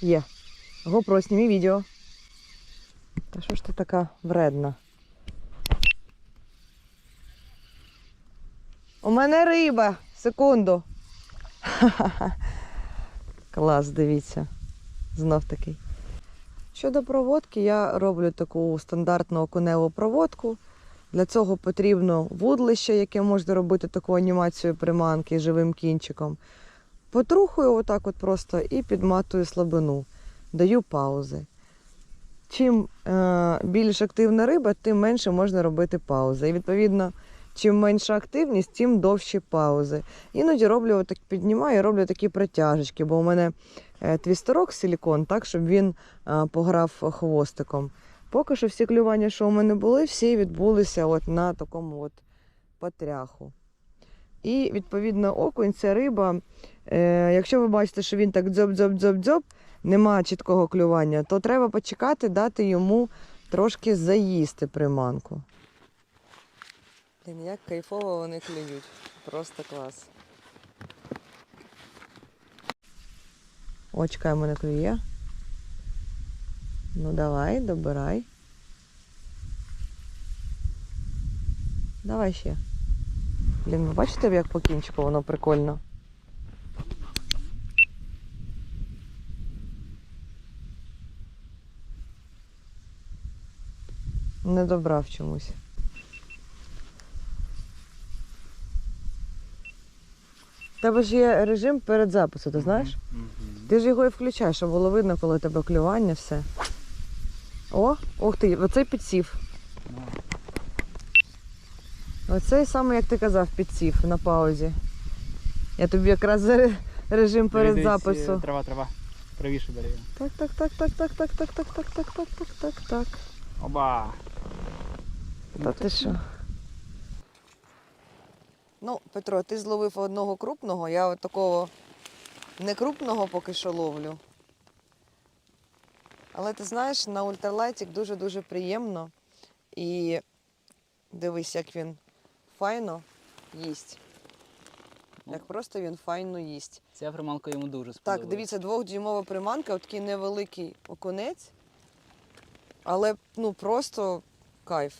Є. GoPro, сніми відео. Та що ж ти така вредна? У мене риба. Секунду. Клас, дивіться. Знов такий. Щодо проводки, я роблю таку стандартну окуневу проводку. Для цього потрібно вудлище, яке можна робити таку анімацію приманки живим кінчиком. Потрухую отак от просто і підматую слабину. Даю паузи. Чим е, більш активна риба, тим менше можна робити паузи. І відповідно, чим менша активність, тим довші паузи. Іноді роблю отак, піднімаю, роблю такі протяжечки, бо у мене е, твістерок силікон, так, щоб він е, пограв хвостиком. Поки що всі клювання, що у мене були, всі відбулися от на такому от потряху. І відповідно окунь це риба. Е, якщо ви бачите, що він так дзьоб-дзьоб-дзьоб-дзьоб, нема чіткого клювання, то треба почекати, дати йому трошки заїсти приманку. Блін, як кайфово вони клюють. Просто клас. Очка в мене клює. Ну давай, добирай. Давай ще. Блін, ви бачите, як по кінчику воно прикольно. Не добрав чомусь. У тебе ж є режим перед записом, ти знаєш? Ти ж його і включаєш, щоб було видно, коли у тебе клювання, все. О, ух ти, оцей підсів. Оцей саме, як ти казав, підсів на паузі. Я тобі якраз режим перед е, Трава, трава. Правіше бери. його. Так, так, так, так, так, так, так, так, так, так, так, так, так, так. Оба! Та ти що? Ну, Петро, ти зловив одного крупного, я от такого не крупного поки що ловлю. Але ти знаєш, на ультралайтик дуже-дуже приємно. І дивись, як він файно їсть. Як просто він файно їсть. Ця приманка йому дуже сподобалась. Так, дивіться, двохдюймова приманка, от такий невеликий окунець. Але ну просто кайф.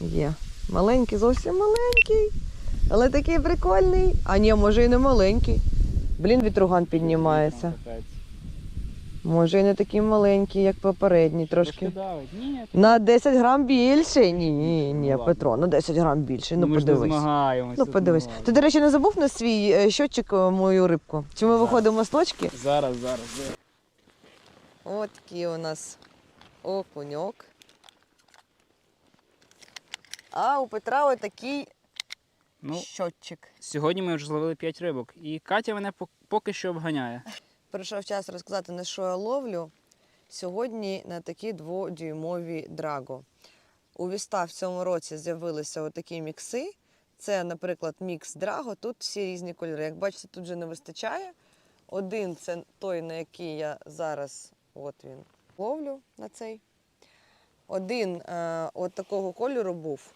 Є. Маленький, зовсім маленький. Але такий прикольний. А ні, може і не маленький. Блін, вітруган піднімається. Ну. Може і не такий маленький, як попередній, Трошки трошки. давить. Ні, На 10 грам більше. Ні, ні, Ну, ні, ладно. Петро, на 10 грам більше. Ну, ми ж не подивись. змагаємося. Ну, подивись. Ти, до речі, не забув на свій е, щотчик е, мою рибку? Чи ми виходимо з точки? Зараз, зараз. зараз. От такий у нас окуньок. А у Петра отакий Ну, щотчик. сьогодні ми вже зловили 5 рибок. І Катя мене пок- поки що обганяє. Прийшов час розказати, на що я ловлю. Сьогодні на такі дводюймові драго. У Віста в цьому році з'явилися отакі мікси. Це, наприклад, мікс драго. Тут всі різні кольори. Як бачите, тут вже не вистачає. Один це той, на який я зараз от він, ловлю на цей. Один е, от такого кольору був.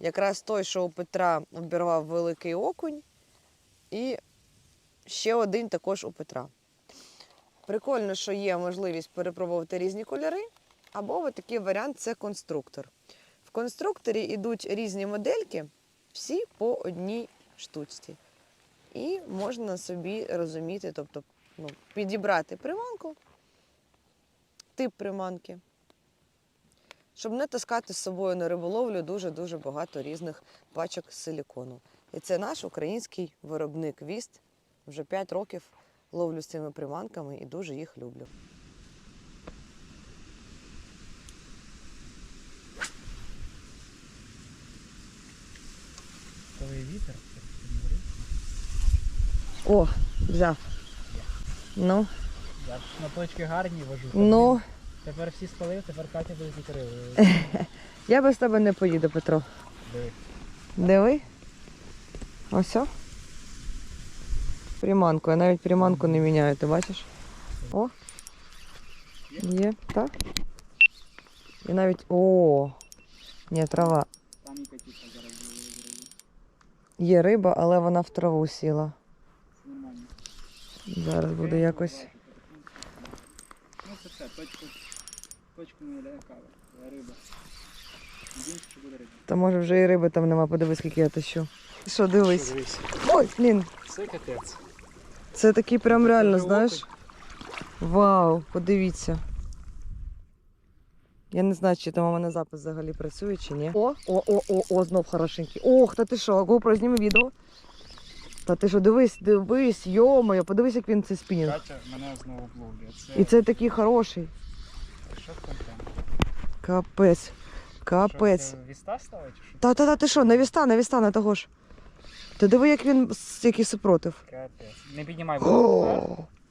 Якраз той, що у Петра обірвав великий окунь. І ще один також у Петра. Прикольно, що є можливість перепробувати різні кольори, або такий варіант це конструктор. В конструкторі йдуть різні модельки, всі по одній штучці. І можна собі розуміти, тобто ну, підібрати приманку, тип приманки, щоб не таскати з собою на риболовлю дуже-дуже багато різних пачок силікону. І це наш український виробник Віст. Вже 5 років ловлю з цими приманками і дуже їх люблю. Коли вітер. О, взяв. Ну, Я ж на точки гарні вожу. ну, Тепер всі спалив, тепер Катя буде рибу. я без тебе не поїду, Петро. Диви. Диви. Ось. Приманку. Я навіть приманку не міняю, ти бачиш? О. Є, так. І навіть. О! Ні, трава. Є риба, але вона в траву сіла. Зараз буде якось. Ну це все, точку, точку не кава. Риба. Та може вже і риби там нема, подивись, скільки я тащу. Що, дивись. Що, дивись. Ой, блін, Це капець. Це такий прям реально, знаєш. Вау, подивіться. Я не знаю, чи там у мене запис взагалі працює, чи ні. О, о, о, о, о, знов хорошенький. Ох, та ти що, GoPro, зніми відео. Та ти що, дивись, дивись, йомою, подивись, як він це спінінг. Катя мене знову вловлює. Це, І це такий хороший. що? Капець. Капець. Що, це Віста стала чи що? Та-та-та, ти що, на віста, на віста, на того ж. Ти диви, як він, який супротив. Капець. Не піднімай вверх.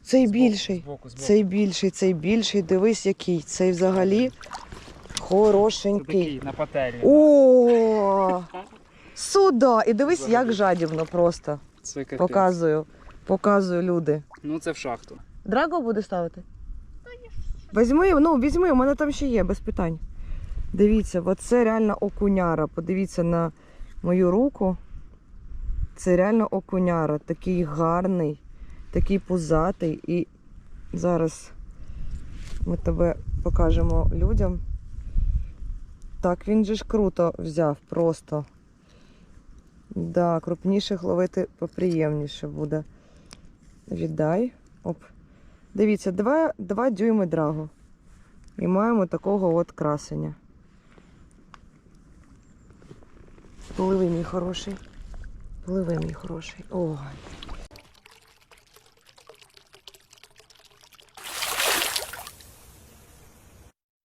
Цей Збоку, більший. Збоку, збоку. Цей більший, цей більший, дивись який. Цей взагалі хорошенький. такий на пательні. О! Сюда! І дивись, як жадібно просто. Це капець. Показую. Показую люди. Ну це в шахту. Драго буде ставити? Візьми, ну візьми, у мене там ще є, без питань. Дивіться, бо це реально окуняра. Подивіться на мою руку. Це реально окуняра. Такий гарний, такий пузатий. І зараз ми тебе покажемо людям. Так, він же ж круто взяв просто. Да, крупніших ловити поприємніше буде. Віддай. Оп. Дивіться, 2, 2 дюйми драгу. І маємо такого от красення. Пливи, мій хороший. Пливи, мій хороший. Ой.